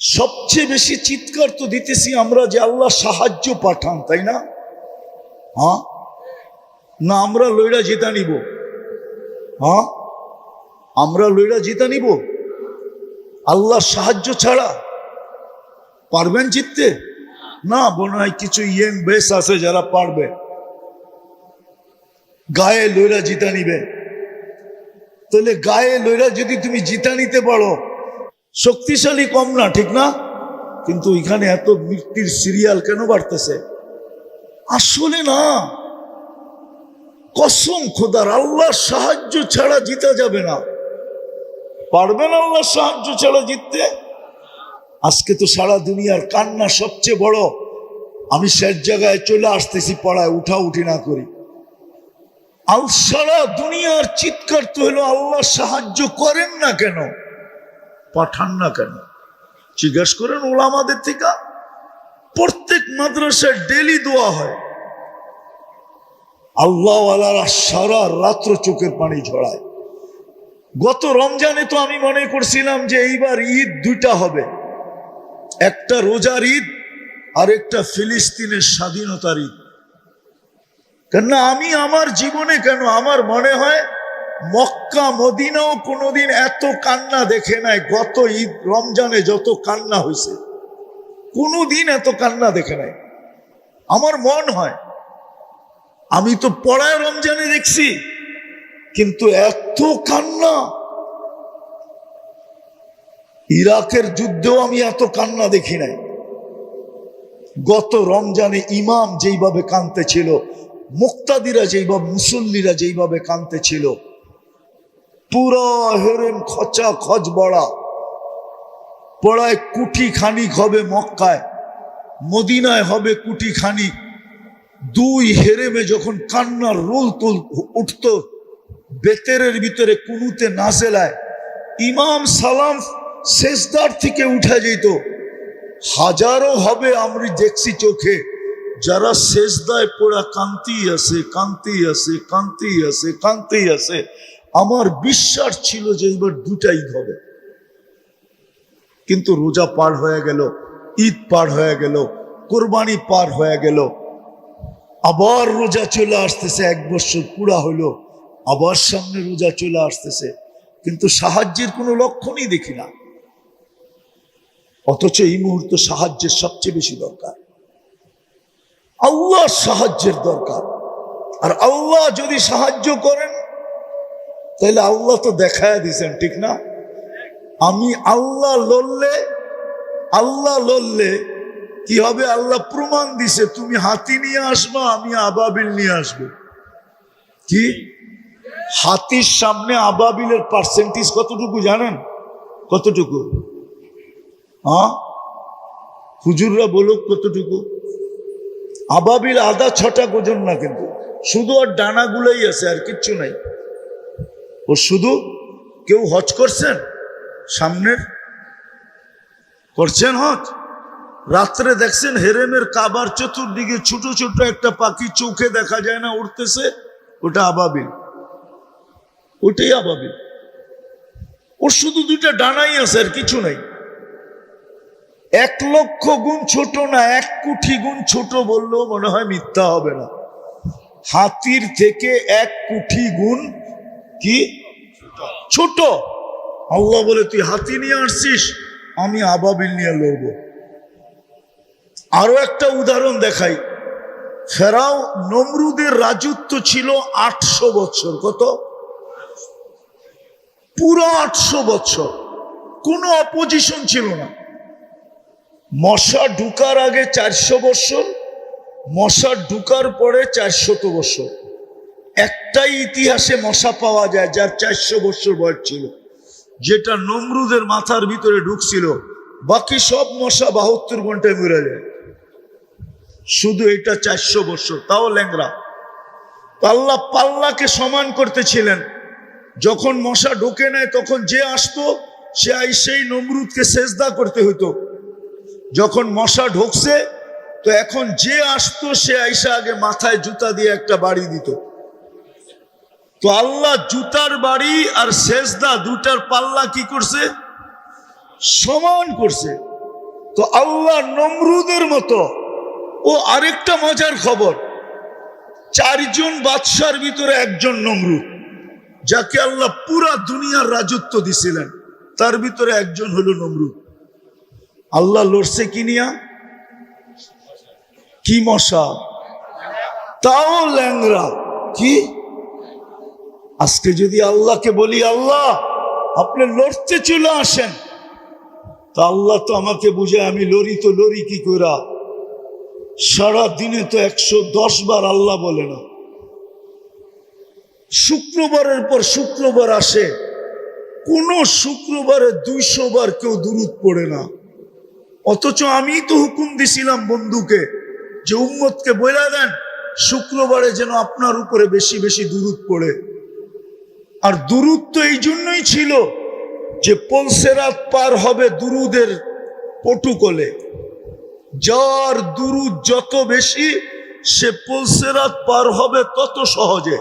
সবচেয়ে বেশি চিৎকার তো দিতেছি আমরা যে আল্লাহ সাহায্য পাঠান, তাই না? হ্যাঁ? না, আমরা লইরা জিতা নিব। হ্যাঁ? আমরা লইরা জিতা নিব? আল্লাহ সাহায্য ছাড়া? পারবেন জিততে? না, মনে হয় কিছু ইয়ং বেস আছে যারা পারবে। গায়ে লইরা জিতা নিবে। তাহলে গায়ে লইরা যদি তুমি জিতা নিতে পারো শক্তিশালী কম না, ঠিক না? কিন্তু এখানে এত মৃত্যুর সিরিয়াল কেন বাড়তেছে? আসলে না। কসম খোদার আল্লাহ সাহায্য ছাড়া জিতা যাবে না। পারবেন আল্লাহ সাহায্য ছাড়া জিততে? আজকে তো সারা দুনিয়ার কান্না সবচেয়ে বড়। আমি শেষ জায়গায় চলে আসতেছি পড়ায় উঠা উঠি না করি। আল সারা দুনিয়ার চিৎকার তো হলো আল্লাহ সাহায্য করেন না কেন? পাঠান না কেন? জিজ্ঞাসা করেন ওলামাদের থেকে, প্রত্যেক মাদ্রাসায় ডেলি দোয়া হয়। আল্লাহওয়ালারা সারা রাত্র চোখের পানি ঝড়ায় গত রমজানে তো আমি মনে করছিলাম যে এইবার ঈদ দুইটা হবে। একটা রোজার ঈদ, আর একটা ফিলিস্তিনের স্বাধীনতার ঈদ। কেননা আমি আমার জীবনে কেন, আমার মনে হয় মক্কা মদিনাও কোনোদিন এত কান্না দেখে নাই, গত ঈদ রমজানে যত কান্না হয়েছে কোনোদিন এত কান্না দেখে নাই। আমার মন হয়, আমি তো পড়ায় রমজানে দেখছি, কিন্তু এত কান্না। ইরাকের যুদ্ধেও আমি এত কান্না দেখি নাই। গত রমজানে ইমাম যেইভাবে কানতে ছিল মুক্তাদিরা যেইভাবে, মুসল্লিরা যেইভাবে কানতে ছিল পুরো হেরেন খচা খচ বড়া। পড়ায় কুটি খানিক হবে মক্কায়, মদিনায় হবে কুটি খানিক দুই হেরেমে যখন কান্নার রোল তুল উঠত, বেতেরের ভিতরে কুনুতে নাজেলায় ইমাম সালাম শেষদার থেকে উঠে যেত। হাজারো হবে আমি দেখছি চোখে, যারা শেষদায় পড়া কান্তি আছে কান্তি আছে কান্তি আছে কান্তি আছে। আমার বিশ্বাস ছিল যে এবার দুটাই হবে। কিন্তু রোজা পার হয়ে গেল, ঈদ পার হয়ে গেল, কোরবানি পার হয়ে গেল। আবার রোজা চলে আসতেছে, এক বছর পুরা হলো আবার সামনে রোজা চলে আসতেছে। কিন্তু সাহায্যের কোনো লক্ষণই দেখি না। অথচ এই মুহূর্তে সাহায্যের সবচেয়ে বেশি দরকার। আল্লাহ সাহায্যের দরকার। আর আল্লাহ যদি সাহায্য করেন তাহলে আল্লাহ তো দেখায় দিছেন, ঠিক না? আমি আল্লাহ লড়লে আল্লাহ লড়লে কি হবে? আল্লাহ প্রমাণ দিছে, তুমি হাতি নিয়ে আসবা, আমি আবাবিল নিয়ে আসব। কি? হাতির সামনে আবাবিলের পার্সেন্টেজ কতটুকু জানেন? কতটুকু? হ্যাঁ হুজুররা বলুক কতটুকু? আবাবিল আদা ছটা গোজন না কিন্তু। শুধু আর ডানাগুলোই আছে, আর কিচ্ছু নাই। ও শুধু কেউ হজ করছেন? সামনের? করছেন হজ? রাত্রে দেখছেন হেরেমের কাবার চতুর্দিকে ছোট ছোট একটা পাখি চোখে দেখা যায় না উঠতেছে ওটা আবাবিল। ওটাই আবাবিল। ওর শুধু দুইটা ডানাই আছে, আর কিছু নাই। এক লক্ষ গুণ ছোট না, এক কোটি গুণ ছোট বললেও মনে হয় মিথ্যা হবে না। হাতির থেকে এক কোটি গুণ কি? ছোট। আল্লাহ বলে, তুই হাতি নিয়ে আসছিস, আমি আবাবিল নিয়ে লড়ব। আরও একটা উদাহরণ দেখাই। ফেরাও নমরুদের রাজত্ব ছিল আটশো বছর। কত? পুরো আটশো বছর। কোনো অপোজিশন ছিল না। মশা ঢুকার আগে চারশো বছর, মশা ঢুকার পরে চারশত বছর। একটাই ইতিহাসে মশা পাওয়া যায় যার চারশো বছর বয়স ছিল। যেটা নমরুদের মাথার ভিতরে ঢুকছিল, বাকি সব মশা বাহাত্তর ঘন্টায় মরে যায়। শুধু এটা চারশো বছর, তাও ল্যাংরা পাল্লা পাল্লাকে সমান করতেছিলেন। যখন মশা ঢোকে নেয় তখন যে আসতো, সে সেই নমরুদকে সেজদা করতে হতো যখন মশা ঢুকছে, তো এখন যে আসতো, সে আইসা আগে মাথায় জুতা দিয়ে একটা বাড়ি দিত। তো আল্লাহ জুতার বাড়ি আর সেজদা দুটার পাল্লা কি করছে? সমান করছে। তো আল্লাহ নমরুদের মতো। ও আরেকটা মজার খবর। চারজন বাদশার ভিতরে একজন নমরুদ, যাকে আল্লাহ পুরা দুনিয়ার রাজত্ব দিছিলেন। তার ভিতরে একজন হলো নমরুদ। আল্লাহ লড়ছে কি নিয়া? কি মশা? তাও ল্যাংরা কি? আজকে যদি আল্লাহকে বলি, আল্লাহ, আপনি লড়তে চলে আসেন। তা আল্লাহ তো আমাকে বুঝে আমি লড়ি তো লড়ি কি করা সারা দিনে তো একশো দশ বার আল্লাহ বলে না। শুক্রবারের পর শুক্রবার আসে, কোন শুক্রবারে দুইশো বার কেউ দূরত পড়ে না। অথচ আমি তো হুকুম দিছিলাম বন্ধুকে, যে উম্মতকে বলে দেন, শুক্রবারে যেন আপনার উপরে বেশি বেশি দূরত পড়ে। আর দুরুদ তো এই জন্যই ছিল যে পলসেরাত পার হবে দুরুদের পটুকলে। যার দুরুদ যত বেশি, সে পলসেরাত পার হবে তত সহজে।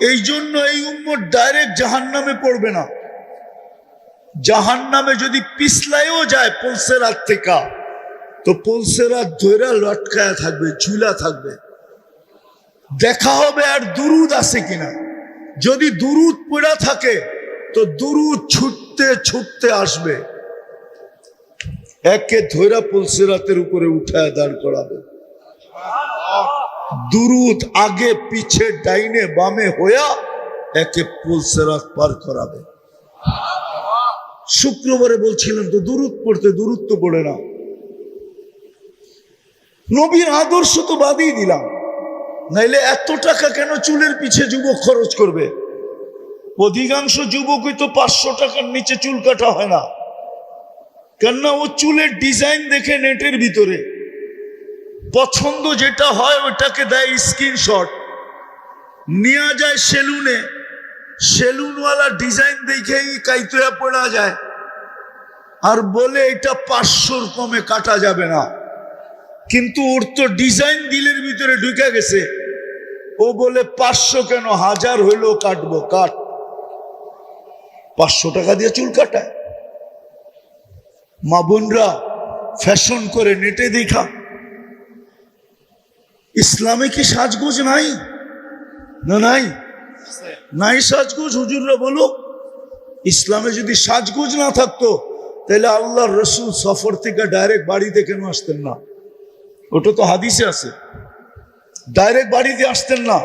এই জন্য এই উম্মত ডাইরেক্ট জাহান নামে পড়বে না। জাহান নামে যদি পিছলাইও যায় পলসেরাত থেকে, তো পলসেরাত ধৈরা লটকায়া থাকবে, ঝুলা থাকবে। দেখা হবে আর দুরুদ আছে কিনা। যদি দুরুদ পড়া থাকে, তো দুরুদ ছুটতে ছুটতে আসবে। একে ধৈরা পুলসিরাতের উপরে উঠায় দাঁড় করাবে। দুরুদ আগে পিছে ডাইনে বামে হইয়া একে পুলসিরাত পার করাবে। শুক্রবারে বলছিলেন তো দূরত পড়তে দূরত্ব পড়ে না। নবীর আদর্শ তো বাদই দিলাম। নাইলে এত টাকা কেন চুলের পিছে যুবক খরচ করবে? অধিকাংশ যুবকই তো পাঁচশো টাকার নিচে চুল কাটা হয় না। কেননা ও চুলের ডিজাইন দেখে নেটের ভিতরে। পছন্দ যেটা হয় ওটাকে দেয় স্ক্রিনশট নেওয়া যায় সেলুনে। সেলুনওয়ালা ডিজাইন দেখেই কাইতয়া পড়া যায়। আর বলে এটা পাঁচশোর কমে কাটা যাবে না। কিন্তু ওর তো ডিজাইন দিলের ভিতরে ঢুকে গেছে। ও বলে, পাঁচশো কেন? হাজার হইলেও কাটবো, কাট। পাঁচশো টাকা দিয়ে চুল কাটায়। মা বোনরা ফ্যাশন করে নেটে দেখা। ইসলামে কি সাজগোজ নাই? না নাই? নাই সাজগোজ, হুজুররা বলো। ইসলামে যদি সাজগোজ না থাকতো, তাহলে আল্লাহর রসুল সফর থেকে ডাইরেক্ট বাড়িতে কেন আসতেন না? ওটা তো হাদিসে আছে। ডাইরেক্ট বাড়িতে আসতেন না।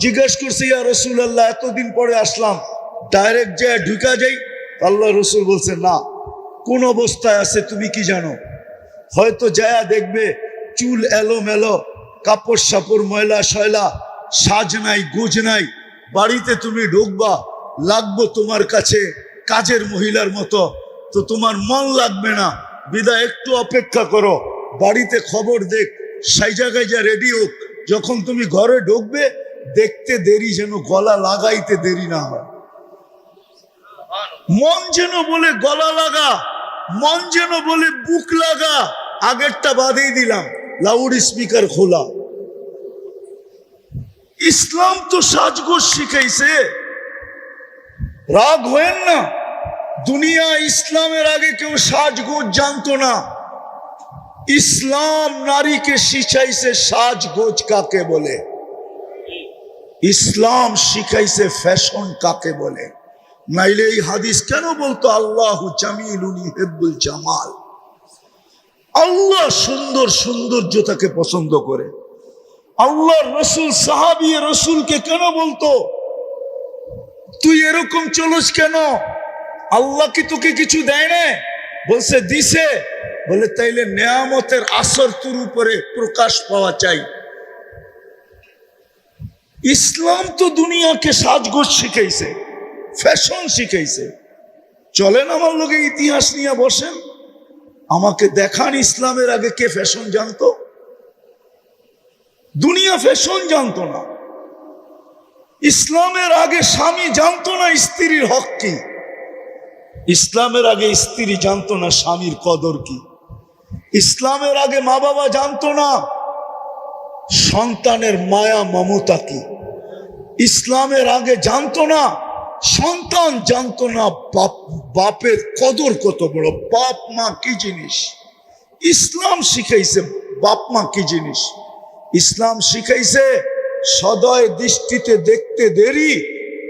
জিজ্ঞেস করছে, ইয়া রসুল আল্লাহ এতদিন পরে আসলাম। ডাইরেক্ট যে ঢুকা যাই, আল্লাহ রসুল বলছে, না, কোন অবস্থায় আছে তুমি কি জানো? হয়তো যায়া দেখবে চুল এলো মেলো কাপড় সাপড়, ময়লা শয়লা সাজ নাই, গুজ নাই। বাড়িতে তুমি ঢুকবা, লাগবো তোমার কাছে, কাজের মহিলার মতো। তো তোমার মন লাগবে না। বিদায়, একটু অপেক্ষা করো। বাড়িতে খবর দেখ, সেই জায়গায় যা রেডি হোক যখন তুমি ঘরে ঢুকবে, দেখতে দেরি যেন, গলা লাগাইতে দেরি না হয়। মন যেন বলে গলা লাগা, মন যেন বলে বুক লাগা, আগেরটা বাদেই দিলাম, লাউড স্পিকার খোলা। ইসলাম তো সাজগোজ শিখাইছে। রাগ হয়েন না। দুনিয়া ইসলামের আগে কেউ সাজগোজ জানতো না। ইসলাম নারীকে শিখাইছে সাজগোজ কাকে বলে? ইসলাম শিখাইছে ফ্যাশন কাকে বলে? নাইলে এই হাদিস কেন বলতো? আল্লাহ জামিল উনি হেব্বুল জামাল। আল্লাহ সুন্দর সৌন্দর্যতাকে পছন্দ করে। আল্লাহ রসুল, সাহাবি রসুলকে কেন বলতো? তুই এরকম চলস কেন? আল্লাহ কি তোকে কিছু দেয় না বলছে, দিছে। বলে, তাইলে নেয়ামতের আসর তোর উপরে প্রকাশ পাওয়া চাই। ইসলাম তো দুনিয়াকে সাজগোজ শিখাইছে, ফ্যাশন শিখাইছে। চলেন আমার লোকে ইতিহাস নিয়ে বসেন। আমাকে দেখান ইসলামের আগে কে ফ্যাশন জানতো। দুনিয়া ফ্যাশন জানতো না। ইসলামের আগে স্বামী জানতো না স্ত্রীর হক কি। ইসলামের আগে স্ত্রী জানতো না স্বামীর কদর কি। ইসলামের আগে মা বাবা জানতো না। সন্তানের মায়া, মমতা কি? ইসলামের আগে জানতো না, সন্তান জানতো না বাপ, বাপের কদর কত বড়। বাপ মা কি জিনিস? ইসলাম শিখাইছে বাপ মা কি জিনিস? ইসলাম শিখাইছে, সদয় দৃষ্টিতে দেখতে দেরি,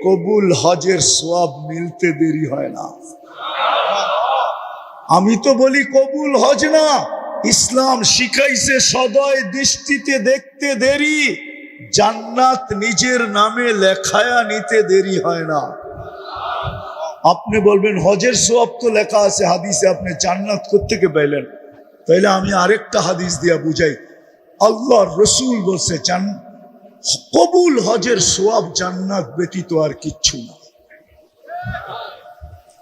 কবুল হজের সব মিলতে দেরি হয় না। আমি তো বলি কবুল হজ না। ইসলাম শিখাইছে সদয় দৃষ্টিতে দেখতে দেরি। জান্নাত নিজের নামে লেখায়া নিতে দেরি হয় না। আপনি বলবেন, হজের সব তো লেখা আছে হাদিসে, আপনি জান্নাত কোথেকে পাইলেন? তাইলে আমি আরেকটা হাদিস দিয়া বুঝাই। আল্লাহ রসুল বলছে, জান, কবুল হজের সোয়াব জান্নাত ব্যতীত আর কিচ্ছু না।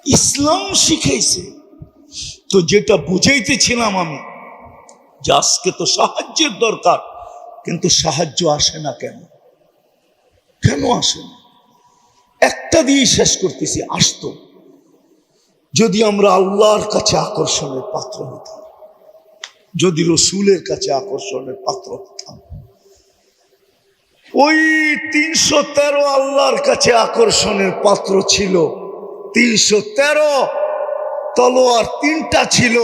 ইসলাম শিখাইছে। তো যেটা বুঝাইতেছিলাম আমি যে আজকে তো সাহায্যের দরকার, কিন্তু সাহায্য আসে না কেন? কেন আসে না? একটা দিয়ে শেষ করতেছি, আসতো। যদি আমরা আল্লাহর কাছে আকর্ষণের পাত্র হতাম, যদি রসুলের কাছে আকর্ষণের পাত্র হতাম, ওই তিনশো তেরো আল্লাহর কাছে আকর্ষণের পাত্র ছিল তিনশো তেরো তলোয়ার তিনটা ছিল।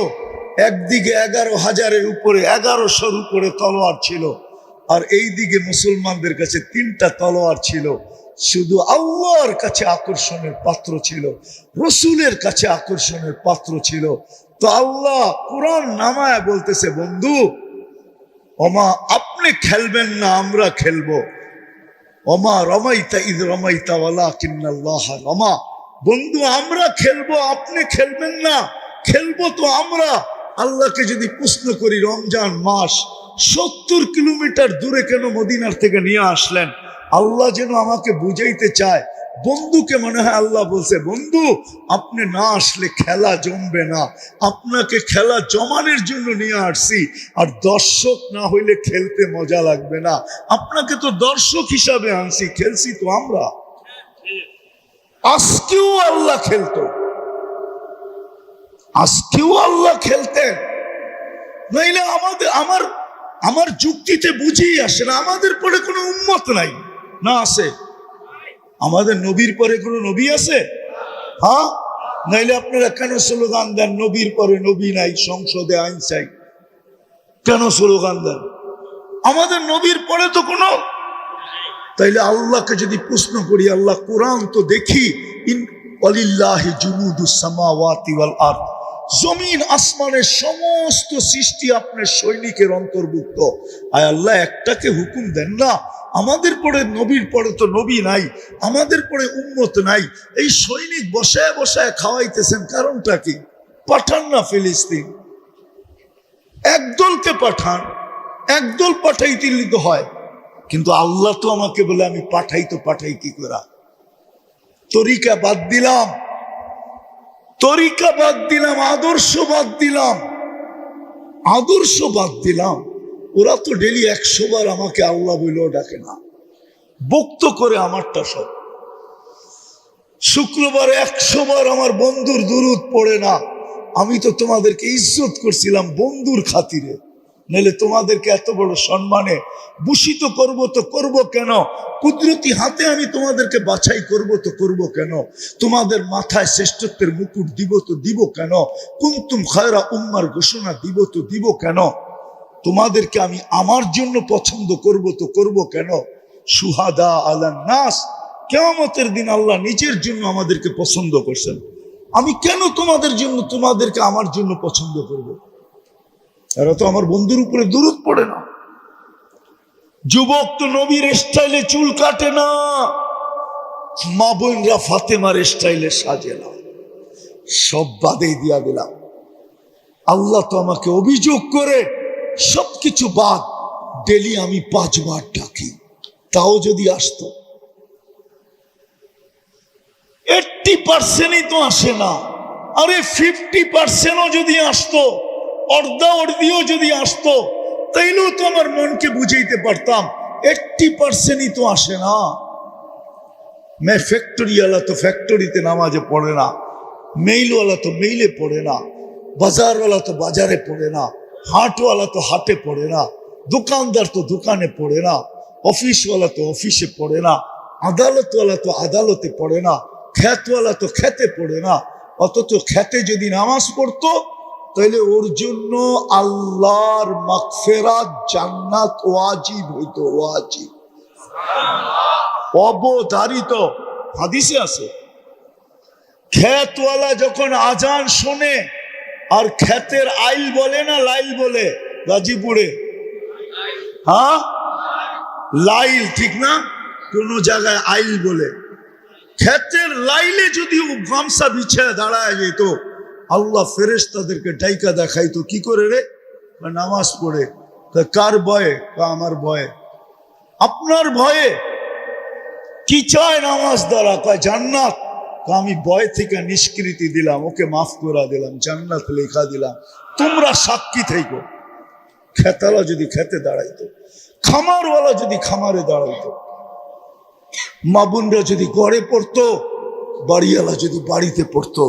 একদিকে এগারো হাজারের উপরে এগারোশোর উপরে তলোয়ার ছিল। আর এই দিকে মুসলমানদের কাছে তিনটা তলোয়ার ছিল। শুধু আল্লাহর কাছে আকর্ষণের পাত্র ছিল। রসুলের কাছে আকর্ষণের পাত্র ছিল। তো আল্লাহ কোরআন নামায় বলতেছে, বন্ধু, ওমা আপনি খেলবেন না, আমরা খেলব। ওমা রমাইতা ঈদ রমাইতা ওয়ালা রমা। বন্ধু, আমরা খেলব, আপনি খেলবেন না। খেলব তো আমরা। আল্লাহকে যদি প্রশ্ন করি, রমজান মাস সত্তর কিলোমিটার দূরে কেন মদিনার থেকে নিয়ে আসলেন? আল্লাহ যেন আমাকে বুঝাইতে চায়। বন্ধুকে মনে হয় আল্লাহ বলছে, বন্ধু, আপনি না আসলে খেলা জমবে না। আপনাকে খেলা জমানের জন্য নিয়ে আসছি। আর দর্শক না হইলে খেলতে মজা লাগবে না। আপনাকে তো দর্শক হিসাবে আনছি, খেলছি তো আমরা। আজকেও আল্লাহ খেলতো। আজকেও আল্লাহ খেলতেন। নইলে আমাদের আমার আমার যুক্তিতে বুঝেই আসে না। আমাদের পরে কোনো উন্মত নাই। না আছে? আমাদের নবীর পরে কোনো নবী আছে? হ্যাঁ? নাইলে আপনারা কেন স্লোগান দেন, নবীর পরে নবী নাই, সংসদে আইন চাই? কেন স্লোগান দেন? আমাদের নবীর পরে তো কোনো তাইলে আল্লাহকে যদি প্রশ্ন করি, আল্লাহ কোরআন তো দেখি জমিন আসমানের সমস্ত সৃষ্টি আপনার সৈনিকের অন্তর্ভুক্ত। আয় আল্লাহ, একটাকে হুকুম দেন না। আমাদের পরে নবীর পরে তো নবী নাই, আমাদের পরে উন্মত নাই। এই সৈনিক বসায় বসায় খাওয়াইতেছেন, কারণটা কি? পাঠান না ফিলিস্তিন। একদলকে পাঠান, একদল পাঠাইতে হয়। কিন্তু আল্লাহ তো আমাকে বলে, আমি পাঠাই তো পাঠাই কি করা তরিকা বাদ দিলাম। তরিকা বাদ দিলাম, আদর্শ বাদ দিলাম। আদর্শ বাদ দিলাম। ওরা তো ডেলি একশো বার আমাকে আল্লাহ বইলেও ডাকে না। বক্ত করে আমারটা সব। শুক্রবার একশো বার আমার বন্ধুর দুরুদ পড়ে না। আমি তো তোমাদেরকে ইজ্জত করছিলাম বন্ধুর খাতিরে। নাহলে তোমাদেরকে এত বড় সম্মানে ভূষিত করব তো করব কেন? কুদরতি হাতে আমি তোমাদেরকে বাছাই করব তো করব কেন? তোমাদের মাথায় শ্রেষ্ঠত্বের মুকুট দিব তো দিব কেন? কুন্তুম খায়রা উম্মার ঘোষণা দিব তো দিব কেন? তোমাদেরকে আমি আমার জন্য পছন্দ করব তো করব কেন? সুহাদা আল্লাহ নাস। কেমতের দিন আল্লাহ নিজের জন্য আমাদেরকে পছন্দ করছেন। আমি কেন তোমাদের জন্য, তোমাদেরকে আমার জন্য পছন্দ করব? এরা তো আমার বন্ধুর উপরে দূরত পড়ে না। যুবক তো নবীর স্টাইলে চুল কাটে না। মা বোনরা ফাতেমার স্টাইলে সাজে না। সব বাদেই দিয়া দিলাম। আল্লাহ তো আমাকে অভিযোগ করে, সবকিছু বাদ ডেলি আমি পাঁচবার ডাকি। তাও যদি আসতো। এইটটি পার্সেন্টই তো আসে না। আরে ফিফটি পার্সেন্টও যদি আসতো অর্ধা অর্ধিও যদি আসতো, তাইলেও তো আমার মনকে বুঝাইতে পারতাম এইটটি পার্সেন্টই তো আসে না। মে ফ্যাক্টরিওয়ালা তো ফ্যাক্টরিতে নামাজে পড়ে না, মেইলওয়ালা তো মেইলে পড়ে না, বাজারওয়ালা তো বাজারে পড়ে না, হাটওয়ালা তো হাটে পড়ে না, দোকানদার তো দোকানে পড়ে না, অফিসওয়ালা তো অফিসে পড়ে না, আদালতওয়ালা তো আদালতে পড়ে না, খ্যাতওয়ালা তো খেতে পড়ে না, অথচ খেতে যদি নামাজ পড়তো তাহলে ওর জন্য আল্লাহর মাগফিরাত জান্নাত ওয়াজিব হইতো, ওয়াজিব। অবধারিত। হাদিসে আছে, ক্ষেতওয়ালা যখন আজান শোনে, আর ক্ষেতের আইল বলে না লাইল বলে? গাজীপুরে। হ্যাঁ? লাইল, ঠিক না? কোন জায়গায় আইল বলে। ক্ষেতের লাইলে যদি ও গামছা বিছে দাঁড়ায় যেত আল্লাহ ফেরেস তাদেরকে ডাইকা দেখাইতো, কি করে রে? নামাজ পড়ে। কার ভয়ে? আমার ভয়ে। আপনার ভয়ে? কি চায় নামাজ দ্বারা? কয়, জান্নাত। আমি ভয় থেকে নিষ্কৃতি দিলাম, ওকে মাফ করে দিলাম, জান্নাত লেখা দিলাম। তোমরা সাক্ষী থেকো খেতালা যদি খেতে দাঁড়াইতো, খামারওয়ালা যদি খামারে দাঁড়াইতো, মা বোনরা যদি গড়ে পড়তো, বাড়িওয়ালা যদি বাড়িতে পড়তো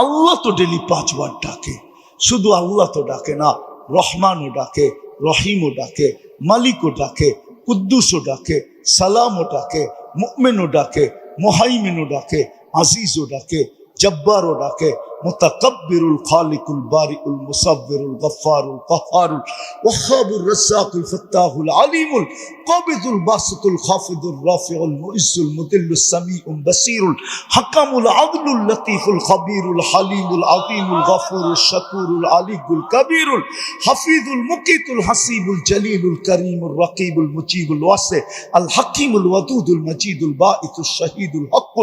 আল্লাহ তো ডেলি পাঁচবার ডাকে। শুধু আল্লাহ তো ডাকে না, রহমানও ডাকে, রহিমও ডাকে, মালিকও ডাকে, কুদ্দুসও ডাকে, সালামও ডাকে, মুমিনও ডাকে, মোহাইমিনও ডাকে, আজিজও ডাকে, জব্বারও ডাকে, মুতাকাব্বিরুল খালিকুল বারিউল মুসাব্বিরুল গফফারুল কহ্হারুল ওয়াহাবুর রাজ্জাকুল ফাত্তাহুল আলিমুল القابض الباسط الخافض الرافع المؤز المذل السميع البصير الحكم العدل اللطيف الخبير الحليم العظيم الغفور الشكور العلي الكبير الحفيظ المقيت الحسيب الجليل الكريم الرقيب المجيب الواسع الحكيم الودود المجيد البائث الشهيد الحق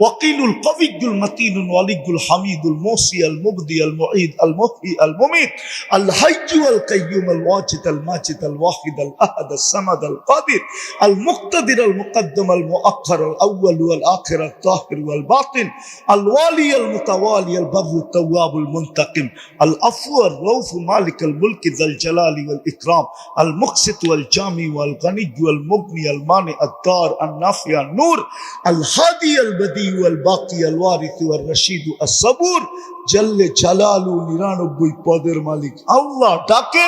وقيل القوي المتين الولي الحميد الموصي المبدي المعيد المحيي المميت الحي والقيوم الواجد الماجد الواحد الأحد الصمد القادر المقتدر المقدم المؤخر الاول والاخر الظاهر والباطن الوالي المتوالي البر التواب المنتقم العفو الرؤوف مالك الملك ذا الجلال والاكرام المقسط والجامي والغني والمغني المانع الدار النافع النور الهادي البديع والباقي الوارث والرشيد الصبور জল্লে জালালু নিরানব্বই পদের মালিক আল্লাহ ডাকে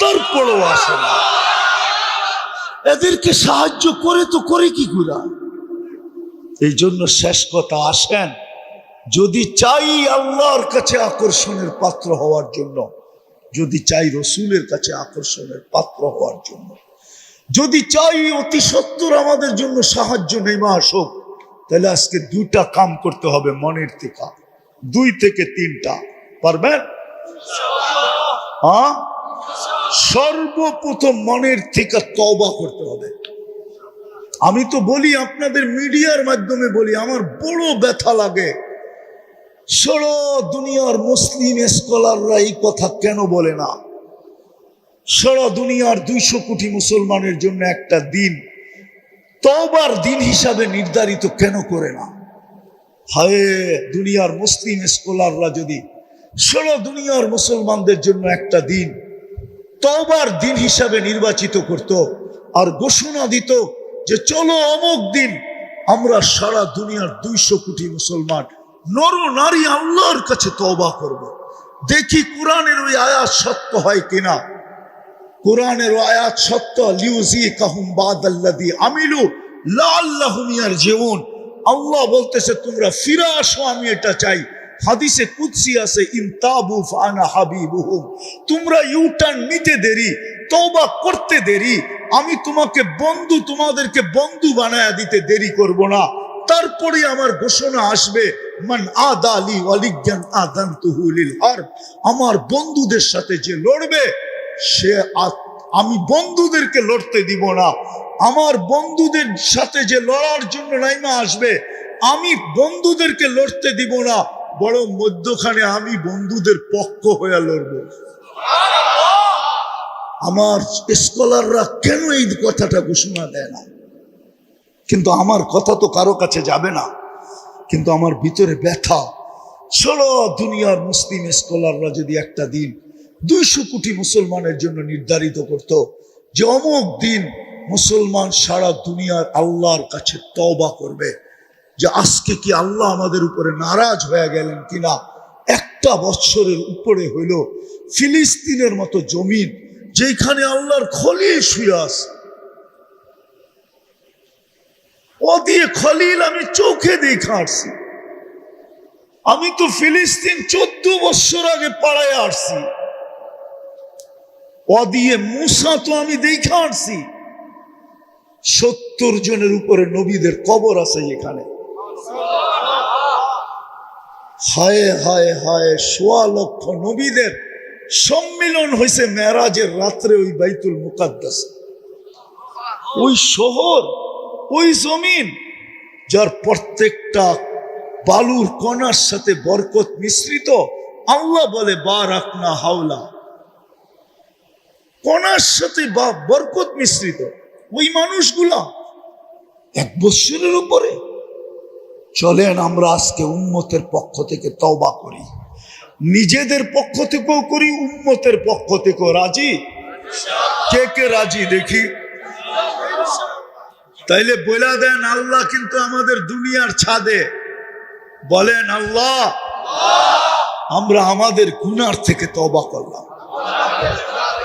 তারপরও আসে না এদেরকে সাহায্য করে তো করে কি করে? এই জন্য শেষ কথা, আসেন, যদি চাই আল্লাহর কাছে আকর্ষণের পাত্র হওয়ার জন্য, যদি চাই রসুলের কাছে আকর্ষণের পাত্র হওয়ার জন্য, যদি চাই অতি সত্তর আমাদের জন্য সাহায্য নেমে আসুক, তাহলে আজকে দুটা কাম করতে হবে মনের থেকে, দুই থেকে তিনটা, পারবেন? হ্যাঁ? সর্বপ্রথম মনের থেকে তবা করতে হবে। আমি তো বলি, আপনাদের মিডিয়ার মাধ্যমে বলি, আমার বড় ব্যথা লাগে। ষোলো দুনিয়ার মুসলিম স্কলাররা এই কথা কেন বলে না? ষোলো দুনিয়ার দুইশো কোটি মুসলমানের জন্য একটা দিন তবার দিন হিসাবে নির্ধারিত কেন করে না? হায়, দুনিয়ার মুসলিম স্কলাররা যদি ষোলো দুনিয়ার মুসলমানদের জন্য একটা দিন তবার দিন হিসাবে নির্বাচিত করত আর ঘোষণা দিত যে চলো অমুক দিন আমরা সারা দুনিয়ার দুইশো কোটি মুসলমান নর নারী আল্লাহর কাছে তবা করব। দেখি কোরআনের ওই আয়াত সত্য হয় কিনা। কোরআনের আয়াত সত্য লিউজি কাহুম বাদাল্লাদি আমিলু লা আল্লাহুম ইয়ারজিউন। আল্লাহ বলতেছে, তোমরা ফিরে আসো, আমি এটা চাই। হাদিসে কুৎসি আছে হাবিবুহুম তোমরা ইউটার্ন নিতে দেরি, তওবা করতে দেরি, আমি তোমাকে বন্ধু, তোমাদেরকে বন্ধু বানায়া দিতে দেরি করব না। তারপরে আমার ঘোষণা আসবে, মান আদালি ওয়ালিজ্ঞান আদান্তুহু লিল হারব আমার বন্ধুদের সাথে যে লড়বে, সে আমি বন্ধুদেরকে লড়তে দিব না। আমার বন্ধুদের সাথে যে লড়ার জন্য নাইমা আসবে, আমি বন্ধুদেরকে লড়তে দিব না। বরং মধ্যখানে আমি বন্ধুদের পক্ষ হয়ে লড়ব। আমার স্কলাররা কেন এই কথাটা ঘোষণা দেয় না? কিন্তু আমার কথা তো কারও কাছে যাবে না। কিন্তু আমার ভিতরে ব্যথা। ষোলো দুনিয়ার মুসলিম স্কলাররা যদি একটা দিন দুইশো কোটি মুসলমানের জন্য নির্ধারিত করত, যে অমুক দিন মুসলমান সারা দুনিয়ার আল্লাহর কাছে তওবা করবে যে আজকে কি আল্লাহ আমাদের উপরে নারাজ হয়ে গেলেন কিনা? একটা বৎসরের উপরে হইল ফিলিস্তিনের মতো জমিন যেখানে আল্লাহর খলিল শুয়ে আছে। ও দিয়ে খলিল আমি চোখে দেখা আসছি। আমি তো ফিলিস্তিন চোদ্দ বছর আগে পাড়ায় আসছি। ও দিয়ে মুসা তো আমি দেখে আসছি। সত্তর জনের উপরে নবীদের কবর আছে এখানে। হায় হায় হায়, সোয়া লক্ষ নবীদের সম্মিলন হয়েছে মেরাজের রাত্রে ওই বাইতুল মুকাদ্দাস। ওই শহর, ওই জমিন, যার প্রত্যেকটা বালুর কণার সাথে বরকত মিশ্রিত, আল্লাহ বলে, বা রাখনা হাওলা। কণার সাথে বা বরকত মিশ্রিত। ওই মানুষগুলা এক বৎসরের উপরে চলেন আমরা আজকে উম্মতের পক্ষ থেকে তওবা করি। নিজেদের পক্ষ থেকেও করি, উম্মতের পক্ষ থেকেও রাজি? কে কে রাজি দেখি? তাইলে বলে দেন, আল্লাহ কিন্তু আমাদের দুনিয়ার ছাদে। বলেন, আল্লাহ, আমরা আমাদের গুনার থেকে তবা করলাম।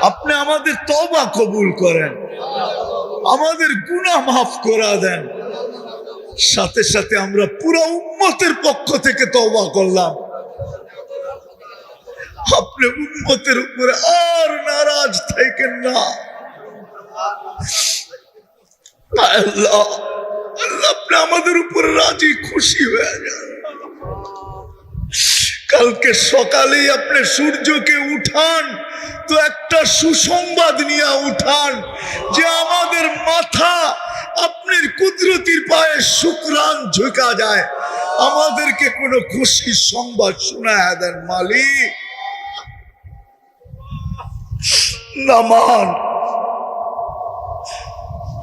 আপনি আমাদের তবা কবুল করেন। আমাদের গুনাহ মাফ করা দেন। সাথে সাথে আমরা পুরো উম্মতের পক্ষ থেকে তওবা করলাম। আপনি উম্মতের উপরে আর নারাজ থাকেন না। আল্লাহ আল্লাহ আপনি আমাদের উপরে রাজি, খুশি হয়ে যান। কালকে সকালেই আপনি সূর্যকে উঠান, তো একটা সুসংবাদ নিয়ে উঠান যে আমাদের মাথা আপনার কুদরতির পায়ে শুক্রান ঝুঁকা যায়। আমাদেরকে কোনো খুশির সংবাদ শোনা দেন মালিক। নামান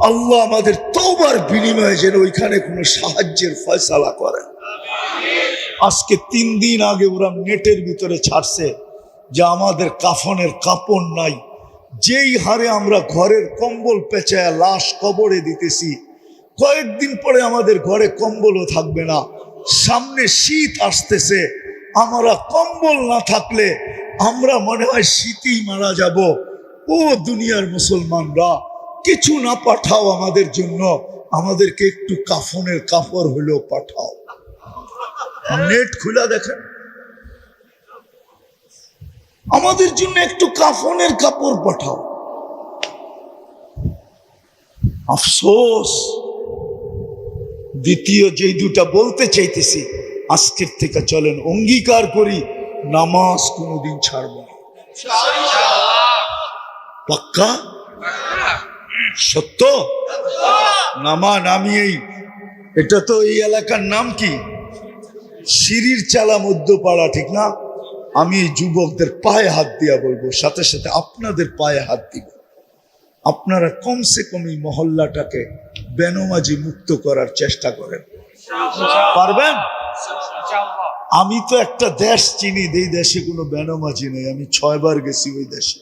আল্লাহ আমাদের তওবার বিনিময়ে যেন ওইখানে কোনো সাহায্যের ফয়সালা করেন। আজকে তিন দিন আগে ওরা নেটের ভিতরে ছাড়ছে যে আমাদের কাফনের কাপড় নাই। যেই হারে আমরা ঘরের কম্বল পেঁচায় লাশ কবরে দিতেছি, কয়েকদিন পরে আমাদের ঘরে কম্বলও থাকবে না। সামনে শীত আসতেছে, আমরা কম্বল না থাকলে আমরা মনে হয় শীতেই মারা যাব। ও দুনিয়ার মুসলমানরা, কিছু না পাঠাও আমাদের জন্য, আমাদেরকে একটু কাফনের কাপড় হলেও পাঠাও। নেট খুলা দেখেন। আমাদের জন্য একটু কাফনের কাপড় পাঠাও। আফসোস। দ্বিতীয় যেই দুটা বলতে চাইতেছি, আজকের থেকে চলেন অঙ্গীকার করি, নামাজ কোনোদিন ছাড়ব না। পাক্কা? সত্য? নামা নামি এই এটা তো এই এলাকার নাম কি? সিঁড়ির চালা মধ্যপাড়া, ঠিক না? আমি এই যুবকদের পায়ে হাত দিয়া বলব, সাথে সাথে আপনাদের পায়ে হাত দিব। আপনারা কমসে কম এই মহল্লাটাকে বেনমাজি মুক্ত করার চেষ্টা করেন। পারবেন? আমি তো একটা দেশ চিনি, এই দেশে কোনো বেনমাজি নেই। আমি ছয়বার গেছি ওই দেশে।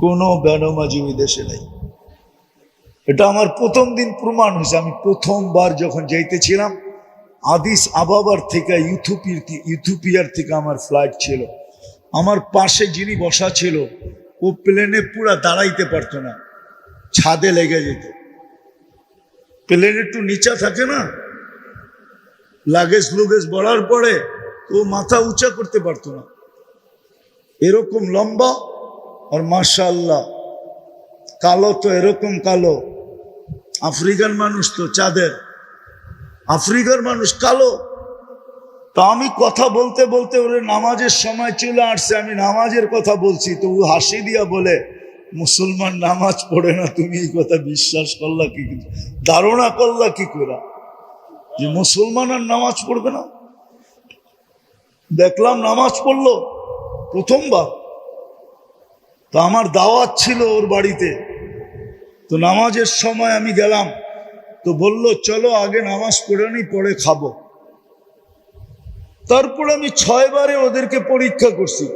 কোনো বেনমাজি ওই দেশে নেই। এটা আমার প্রথম দিন প্রমাণ হয়েছে। আমি প্রথমবার যখন যাইতেছিলাম আদিস আবাবার থেকে, ইউথুপির ইউথুপিয়ার থেকে আমার ফ্লাইট ছিল। আমার পাশে যিনি বসা ছিল, ও প্লেনে পুরা দাঁড়াইতে পারতো না, ছাদে লেগে যেত। প্লেন একটু নিচা থাকে না লাগেজ লুগেজ বড়ার পরে ও মাথা উঁচা করতে পারতো না। এরকম লম্বা আর মাশাল্লাহ কালো তো এরকম কালো। আফ্রিকান মানুষ তো চাঁদের। আফ্রিকার মানুষ কালো। তা আমি কথা বলতে বলতে ওরে নামাজের সময় চলে আসছে, আমি নামাজের কথা বলছি। তো ও হাসি দিয়া বলে, মুসলমান নামাজ পড়ে না, তুমি এই কথা বিশ্বাস করলা কি ধারণা করলা কি করে? যে মুসলমান আর নামাজ পড়বে না? দেখলাম নামাজ পড়ল প্রথমবার। তো আমার দাওয়াত ছিল ওর বাড়িতে। তো নামাজের সময় আমি গেলাম। তো বলল চলো আগে নামাজ পড়ে নি পরে খাব। তারপর আমি ছয়বারে ওদেরকে পরীক্ষা করছি।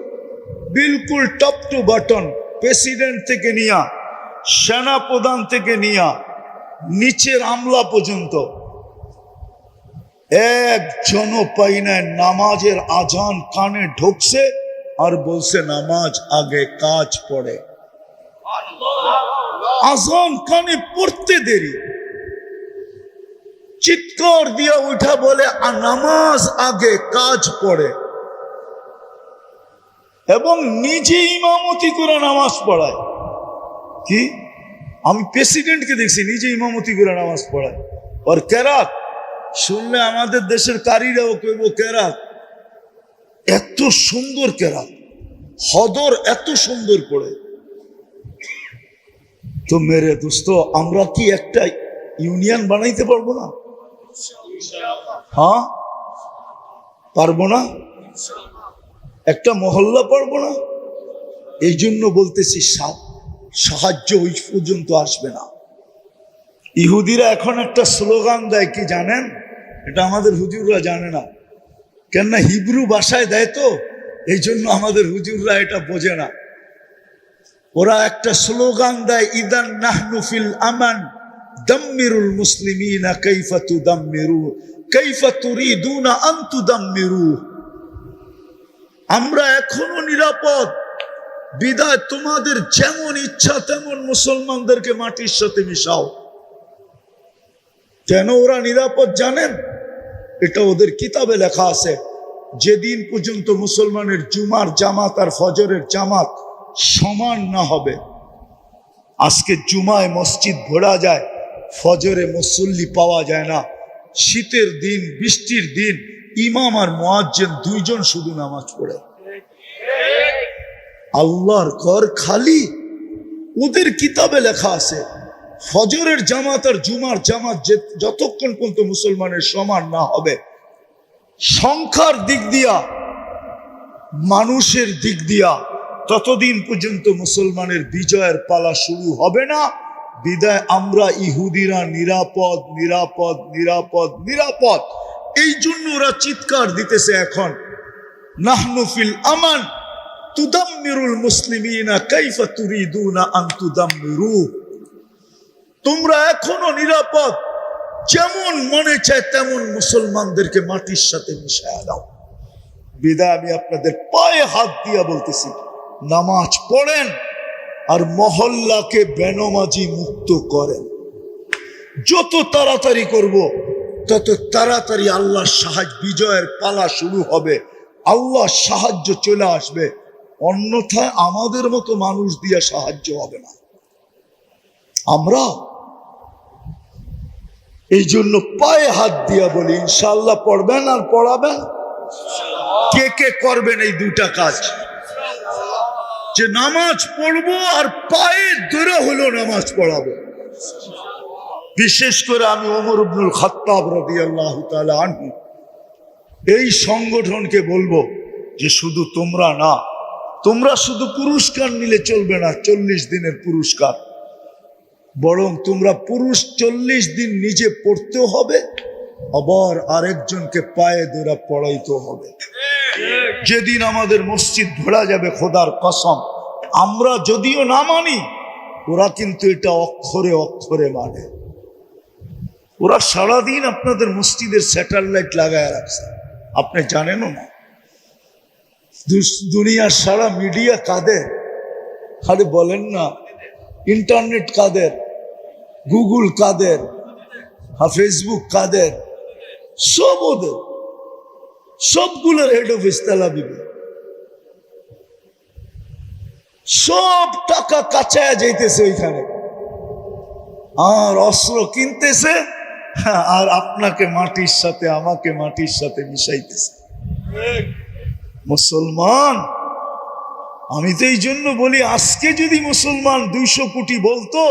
বিলকুল টপ টু বাটন প্রেসিডেন্ট থেকে নিয়া সেনা প্রধান থেকে নিয়া নিচের আমলা পর্যন্ত। একজনও পাই নাই নামাজের আজান কানে ঢুকছে আর বলছে নামাজ আগে কাজ পড়ে। আজান কানে পড়তে দেরি। চিৎকার দিয়ে উঠা বলে, আর নামাজ আগে কাজ পড়ে। এবং নিজে ইমামতি করে নামাজ পড়ায়। কি? আমি প্রেসিডেন্টকে দেখছি, নিজে ইমামতি করে নামাজ পড়ায়। আর কেরাত? শুনলে আমাদের দেশের কারীরাও কইব, কেরাত, এত সুন্দর কেরাত। হদর এত সুন্দর পড়ে। তো মেরে দোস্ত, আমরা কি একটা ইউনিয়ন বানাইতে পারব না? হ্যাঁ? পারব না? একটা মহল্লা পারব না? এই জন্য বলতেছি সাহায্য ওই পর্যন্ত আসবে না। ইহুদিরা এখন একটা স্লোগান দেয়, কি জানেন? এটা আমাদের হুজুররা জানে না। কেননা হিব্রু ভাষায় দেয় তো, এই জন্য আমাদের হুজুররা এটা বোঝে না। ওরা একটা স্লোগান দেয়, ইদান নাহনুফিল আমান দাম্মিরুল মুসলিমিনা কাইফা তুদাম্মিরু কাইফা তুরিদুনা আন তুদাম্মিরু আমরা এখনও নিরাপদ। বিদায়, তোমাদের যেমন ইচ্ছা, তেমন মুসলমানদেরকে মাটির সাথে মিশাও। কেন ওরা নিরাপদ জানেন? এটা ওদের কিতাবে লেখা আছে। যেদিন পর্যন্ত মুসলমানের জুমার জামাত আর ফজরের জামাত সমান না হবে, আজকে জুমায় মসজিদ ভরা যায় ফজরে মুসল্লি পাওয়া যায় না। শীতের দিন, বৃষ্টির দিন, ইমাম আর মোয়াজ্জেন দুইজন শুধু নামাজ পড়ে। আল্লাহর ঘর খালি। ওদের কিতাবে লেখা আছে, ফজরের জামাত আর জুমার জামাত যতক্ষণ পর্যন্ত মুসলমানের সমান না হবে, সংখ্যার দিক দিয়া, মানুষের দিক দিয়া, ততদিন পর্যন্ত মুসলমানের বিজয়ের পালা শুরু হবে না। বিদায় আমরা ইহুদিরা নিরাপদ নিরাপদ নিরাপদ নিরাপদ। এই জন্য ওরা চিৎকার দিতেছে এখন। নাহনুফিল আমান তুদাম্মিরুল মুসলিমিনা কাইফা তুরিদুনা আন তুদাম্মিরু। তোমরা এখনও নিরাপদ। যেমন মনে চায় তেমন মুসলমানদেরকে মাটির সাথে মিশায় দাও। বিদায় আমি আপনাদের পায়ে হাত দিয়া বলতেছি। নামাজ পড়েন। আর মহল্লাকে বেনমাজি মুক্ত করেন। যত তাড়াতাড়ি করব, তত তাড়াতাড়ি আল্লাহর সাহায্য, বিজয়ের পালা শুরু হবে। আল্লাহর সাহায্য চলে আসবে। অন্যথায় আমাদের মতো মানুষ দিয়ে সাহায্য হবে না। আমরা এই জন্য পায়ে হাত দিয়া বলি ইনশাল্লাহ পড়বেন আর পড়াবেন? কে কে করবেন এই দুটা কাজ? যে নামাজ পড়ব আর পায়ে ধরে হলো নামাজ পড়াবো। বিশেষ করে আমি ওমর ইবনুল খাত্তাব রাদিয়াল্লাহু তাআলা আনহু। এই সংগঠনকে বলব যে শুধু তোমরা না, তোমরা শুধু পুরস্কার নিলে চলবে না, চল্লিশ দিনের পুরস্কার। বরং তোমরা পুরুষ চল্লিশ দিন নিজে পড়তেও হবে আবার আরেকজনকে পায়ে ধরে পড়াইতে হবে। যেদিন আমাদের মসজিদ ভরা যাবে খোদার কসম, আমরা যদিও না মানি, ওরা কিন্তু এটা অক্ষরে অক্ষরে মানে। ওরা সারাদিন আপনাদের মসজিদের স্যাটেলাইট লাগায় রাখছে। আপনি জানেনও না। দুনিয়ার সারা মিডিয়া কাদের? আরে বলেন না, ইন্টারনেট কাদের? গুগল কাদের? ফেসবুক কাদের? সব ওদের। সবগুলোর হেড অফিস তেলাবিবে সব টাকা কাঁচায় যাইতেছে ওইখানে। আর অস্ত্র কিনতেছে, আর আপনাকে মাটির সাথে, আমাকে মাটির সাথে মিশাইতেছে। মুসলমান, আমি তো এই জন্য বলি, আজকে যদি মুসলমান দুইশো কোটি বলতো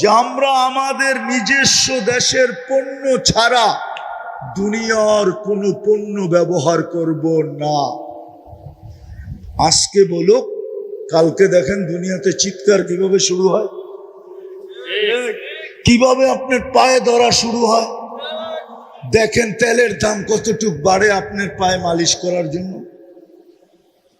যে আমরা আমাদের নিজস্ব দেশের পণ্য ছাড়া দুনিয়ার কোনো পণ্য ব্যবহার করব না। আজকে বলো কালকে দেখেন দুনিয়াতে চিৎকার কীভাবে শুরু হয়? কীভাবে আপনার পায়ে ধরা শুরু হয়? দেখেন তেলের দাম কতটুক বাড়ে আপনার পায়ে মালিশ করার জন্য?